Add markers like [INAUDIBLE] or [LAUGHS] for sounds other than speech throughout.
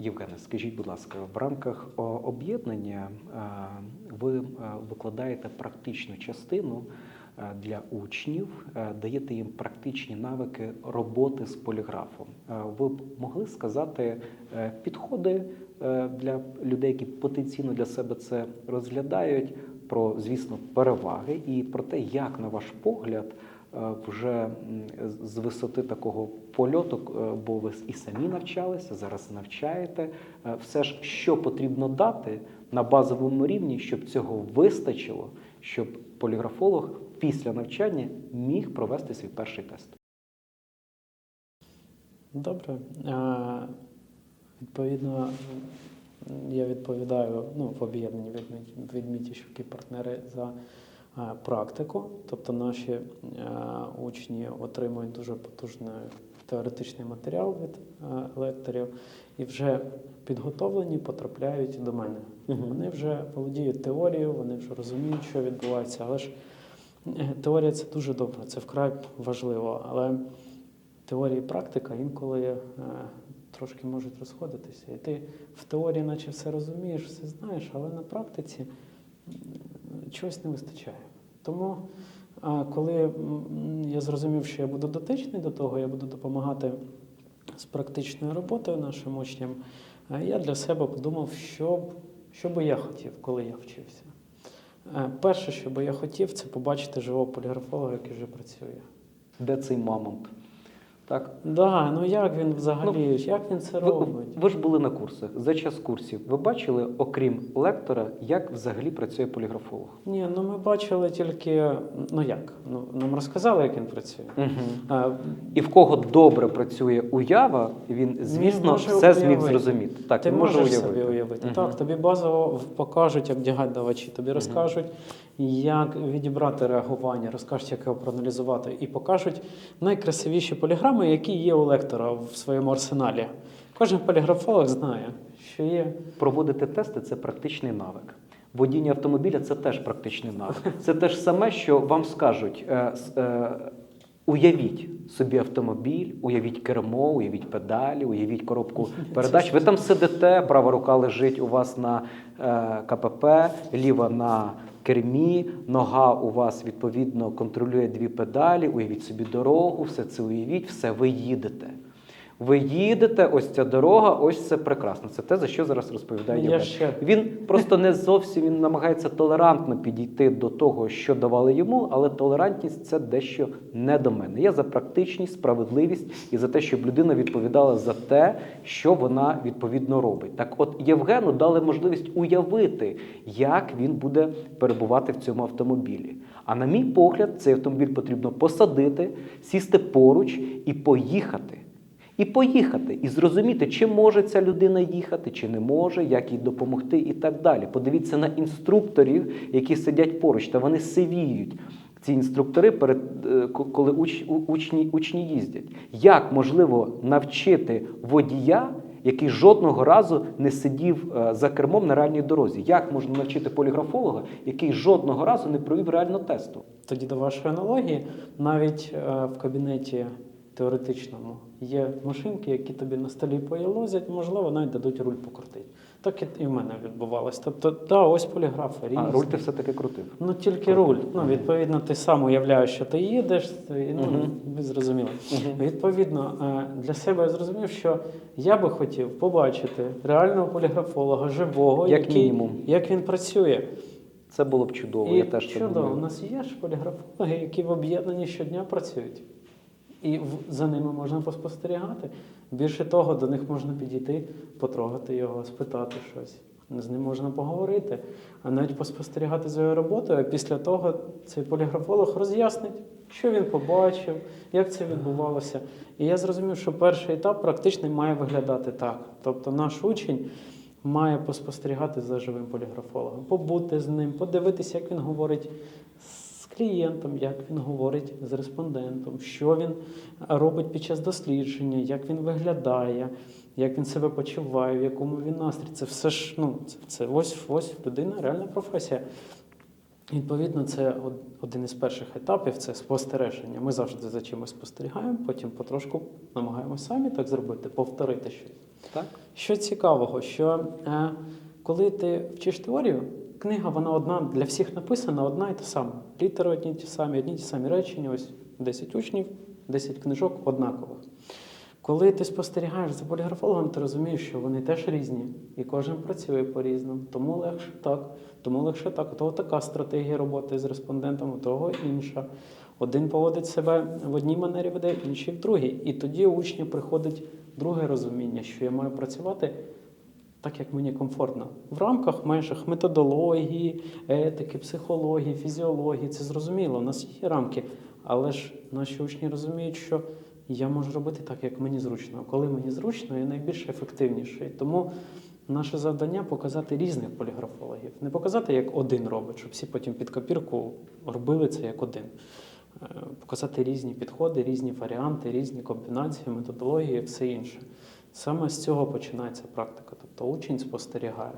Євгене, скажіть, будь ласка, в рамках об'єднання е, ви е, викладаєте практичну частину е, для учнів, е, даєте їм практичні навики роботи з поліграфом. Е, Ви б могли сказати е, підходи е, для людей, які потенційно для себе це розглядають, про, звісно, переваги і про те, як, на ваш погляд, е, вже з- висоти такого польоту, е, бо ви і самі навчалися, зараз навчаєте. е, Все ж, що потрібно дати на базовому рівні, щоб цього вистачило, щоб поліграфолог після навчання міг провести свій перший тест. Добре. Е, Відповідно, я відповідаю ну, в об'єднанні відмі- відміті, партнери за е, практику. Тобто наші е, учні отримують дуже потужний теоретичний матеріал від е, лекторів і вже підготовлені потрапляють до мене. Вони вже володіють теорією, вони вже розуміють, що відбувається. Але ж е, теорія це дуже добре, це вкрай важливо. Але теорія і практика інколи е, трошки можуть розходитися. І ти в теорії, наче все розумієш, все знаєш, але на практиці чогось не вистачає. Тому, коли я зрозумів, що я буду дотичний до того, я буду допомагати з практичною роботою нашим учням, я для себе подумав, що, що би я хотів, коли я вчився. Перше, що би я хотів, це побачити живого поліграфолога, який вже працює. Де цей мамонт? Так? Да, ну як він взагалі, як він це робить? ви ж були на курсах. За час курсів ви бачили, окрім лектора, як взагалі працює поліграфолог? Ні, ну ми бачили тільки, ну як? Ну, нам розказали, як він працює. Угу. А, І в кого добре працює уява, він, звісно, все зміг зрозуміти. Так, ти можеш уявити. собі уявити. Мгм. Так, тобі базово покажуть, як вдягати давачі, тобі розкажуть, як відібрати реагування, розкажуть, як його проаналізувати, і покажуть найкрасивіші поліграми, які є у лектора в своєму арсеналі. Кожен поліграфолог знає, що є. Проводити тести це практичний навик. Водіння автомобіля це теж практичний навик. Це те ж саме, що вам скажуть: е, е, уявіть собі автомобіль, уявіть кермо, уявіть педалі, уявіть коробку передач. Ви там сидите, права рука лежить у вас на е, КПП, ліва на кермі, нога у вас відповідно контролює дві педалі. Уявіть собі дорогу, все це уявіть, все, ви їдете. Ви їдете, ось ця дорога, ось це прекрасно. Це те, за що зараз розповідає Євген. ще- Він просто не зовсім він намагається толерантно підійти до того, що давали йому, але толерантність це дещо не до мене. Я за практичність, справедливість і за те, щоб людина відповідала за те, що вона відповідно робить. Так, от Євгену дали можливість уявити, як він буде перебувати в цьому автомобілі. А на мій погляд, цей автомобіль потрібно посадити, сісти поруч і поїхати. І поїхати, і зрозуміти, чи може ця людина їхати, чи не може, як їй допомогти, і так далі. Подивіться на інструкторів, які сидять поруч, та вони сивіють. Ці інструктори, перед е, коли уч, учні, учні їздять. Як можливо навчити водія, який жодного разу не сидів е, за кермом на реальній дорозі? Як можна навчити поліграфолога, який жодного разу не провів реального тесту? Тоді до вашої аналогії, навіть е, в кабінеті теоретичному є машинки, які тобі на столі поєлозять, можливо, навіть дадуть руль покрутити. Так і- і в мене відбувалося. Тобто, да, ось поліграфи різні. А руль ти все-таки крутив. Ну тільки руль. Ну, відповідно, ти сам уявляєш, що ти їдеш, ти, ну, Мгм. ви зрозуміли. Мгм. Відповідно, е, для себе я зрозумів, що я би хотів побачити реального поліграфолога, живого, Як який, мінімум. як він працює. Це було б чудово. І я теж так чудово, у нас є ж поліграфологи, які в об'єднанні щодня працюють. І за ними можна поспостерігати. Більше того, до них можна підійти, потрогати його, спитати щось. З ним можна поговорити, а навіть поспостерігати за його роботою. А після того цей поліграфолог роз'яснить, що він побачив, як це відбувалося. І я зрозумів, що перший етап практичний має виглядати так. Тобто наш учень має поспостерігати за живим поліграфологом, побути з ним, подивитися, як він говорить з клієнтом, як він говорить з респондентом, що він робить під час дослідження, як він виглядає, як він себе почуває, в якому він настрій. Це все ж ну, це, це ось ось людина, реальна професія. Відповідно, це один із перших етапів це спостереження. Ми завжди за чимось спостерігаємо, потім потрошку намагаємося самі так зробити, повторити щось. Так? Що цікавого, що е, коли ти вчиш теорію, книга вона одна для всіх написана, одна і та сама. Літери одні ті самі, одні ті самі речення, ось 10 учнів, 10 книжок однакових. Коли ти спостерігаєш за поліграфологом, ти розумієш, що вони теж різні, і кожен працює по-різному. Тому легше так, тому легше так. У того така стратегія роботи з респондентом, у того інша. Один поводить себе в одній манері веде, інший в другій. І тоді у учня приходить друге розуміння, що я маю працювати так, як мені комфортно. В рамках межах методології, етики, психології, фізіології. Це зрозуміло, у нас є рамки. Але ж наші учні розуміють, що я можу робити так, як мені зручно. Коли мені зручно, я найбільш ефективніший. Тому наше завдання показати різних поліграфологів. Не показати, як один робить, щоб всі потім під копірку робили це як один. Е, Показати різні підходи, різні варіанти, різні комбінації, методології, все інше. Саме з цього починається практика. Тобто учень спостерігає.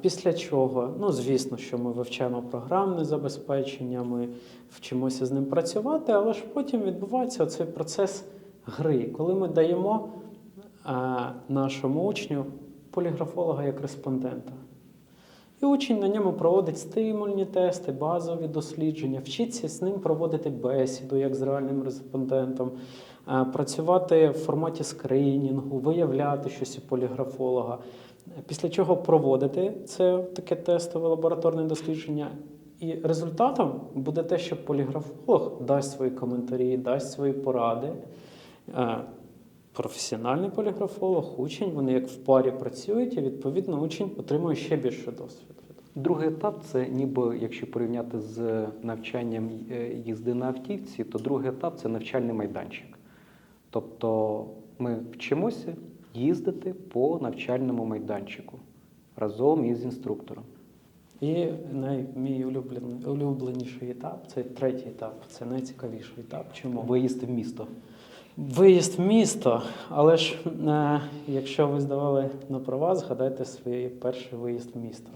Після чого, ну звісно, що ми вивчаємо програмне забезпечення, ми вчимося з ним працювати, але ж потім відбувається цей процес гри, коли ми даємо нашому учню поліграфолога як респондента. І учень на ньому проводить стимульні тести, базові дослідження, вчиться з ним проводити бесіду як з реальним респондентом, працювати в форматі скринінгу, виявляти щось у поліграфолога. Після чого проводити це таке тестове лабораторне дослідження. І результатом буде те, що поліграфолог дасть свої коментарі, дасть свої поради. Е, Професіональний поліграфолог, учень, вони як в парі працюють, і відповідно учень отримує ще більше досвіду. Другий етап це ніби, якщо порівняти з навчанням е, їзди на автівці, то другий етап це навчальний майданчик. Тобто ми вчимося їздити по навчальному майданчику разом із інструктором. І най, мій улюблений, улюбленіший етап це третій етап, це найцікавіший етап. Чому? Виїзд в місто. Виїзд в місто, але ж е, якщо ви здавали на права, згадайте свій перший виїзд в місто.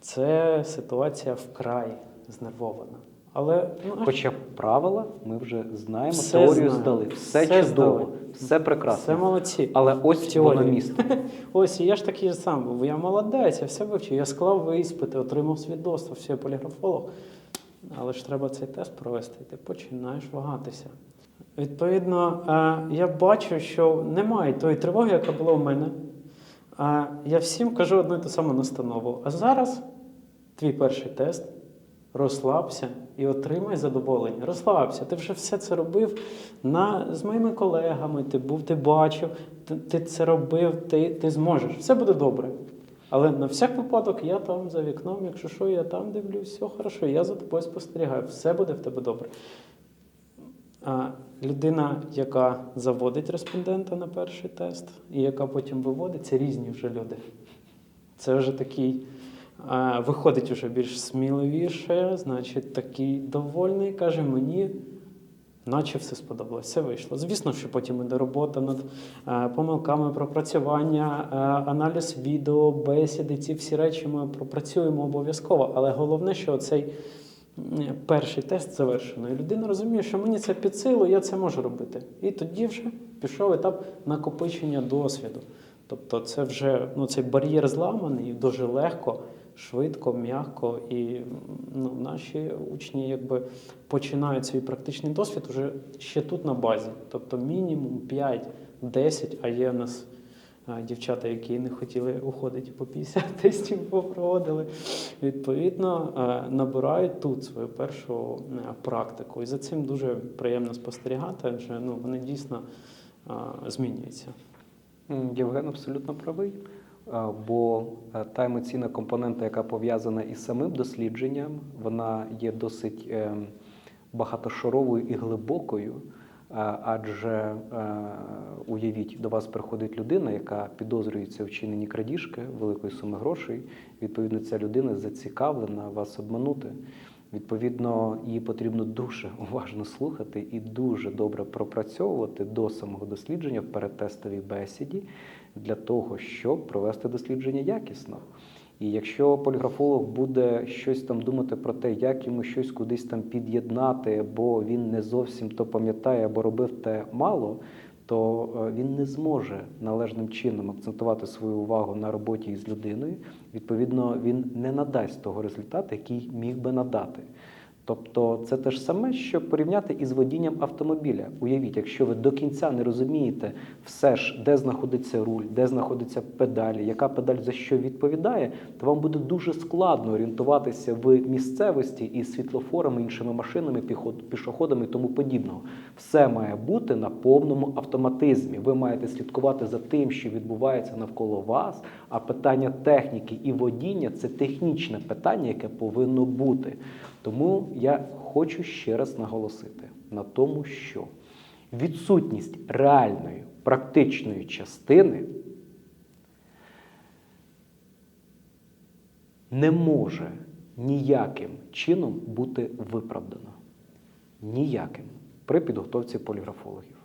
Це ситуація вкрай знервована. Але ну, Хоча правила ми вже знаємо, Все теорію знаємо. здали, все, Все чудово, здали. все прекрасно. це молодці. Але ось воно місто. [LAUGHS] Ось я ж такий сам був. Я молодець, я все вивчив. Я склав іспити, отримав свідоцтво, все я поліграфолог. Але ж треба цей тест провести, і ти починаєш вагатися. Відповідно, е, я бачу, що немає тої тривоги, яка була у мене. Е, Я всім кажу одну і ту саму настанову. А зараз твій перший тест, розслабся і отримай задоволення. Розслабся. Ти вже все це робив на, з моїми колегами, ти був, ти бачив, ти, ти це робив, ти, ти зможеш. Все буде добре. Але на всяк випадок я там за вікном, якщо що, я там дивлюсь, все хорошо, я за тобою спостерігаю, все буде в тебе добре. А людина, яка заводить респондента на перший тест, і яка потім виводить, це різні вже люди. Це вже такий, виходить вже більш сміливіше, значить, такий довольний, каже мені, наче все сподобалось, все вийшло. Звісно, що потім іде робота над е, помилками, пропрацювання, е, аналіз відео, бесіди, ці всі речі ми пропрацюємо обов'язково. Але головне, що цей перший тест завершено. І людина розуміє, що мені це під силу, я це можу робити. І тоді вже пішов етап накопичення досвіду. Тобто, це вже ну, цей бар'єр зламаний і дуже легко, швидко, м'яко. І ну, наші учні якби починають свій практичний досвід вже ще тут на базі. Тобто мінімум 5-10, а є в нас дівчата, які не хотіли уходити по 50 [LAUGHS] тестів, попроводили. Відповідно, набирають тут свою першу практику. І за цим дуже приємно спостерігати, адже ну, вони дійсно змінюються. Євген абсолютно правий. Бо е, та емоційна компонента, яка пов'язана із самим дослідженням, вона є досить е, багатошаровою і глибокою. Адже е, уявіть, до вас приходить людина, яка підозрюється в вчиненні крадіжки великої суми грошей. Відповідно, ця людина зацікавлена вас обманути. Відповідно, її потрібно дуже [LAUGHS] уважно слухати і дуже добре пропрацьовувати до самого дослідження в передтестовій бесіді для того, щоб провести дослідження якісно. І якщо поліграфолог буде щось там думати про те, як йому щось кудись там під'єднати, бо він не зовсім то пам'ятає або робив те мало, то е, він не зможе належним чином акцентувати свою увагу на роботі із людиною. Відповідно, він не надасть того результату, який міг би надати. Тобто це те ж саме, що порівняти із водінням автомобіля. Уявіть, якщо ви до кінця не розумієте все ж, де знаходиться руль, де знаходиться педалі, яка педаль за що відповідає, то вам буде дуже складно орієнтуватися в місцевості із світлофорами, іншими машинами, пішоходами і тому подібного. Все має бути на повному автоматизмі. Ви маєте слідкувати за тим, що відбувається навколо вас. А питання техніки і водіння це технічне питання, яке повинно бути. Тому я хочу ще раз наголосити на тому, що відсутність реальної практичної частини не може ніяким чином бути виправдана. Ніяким при підготовці поліграфологів.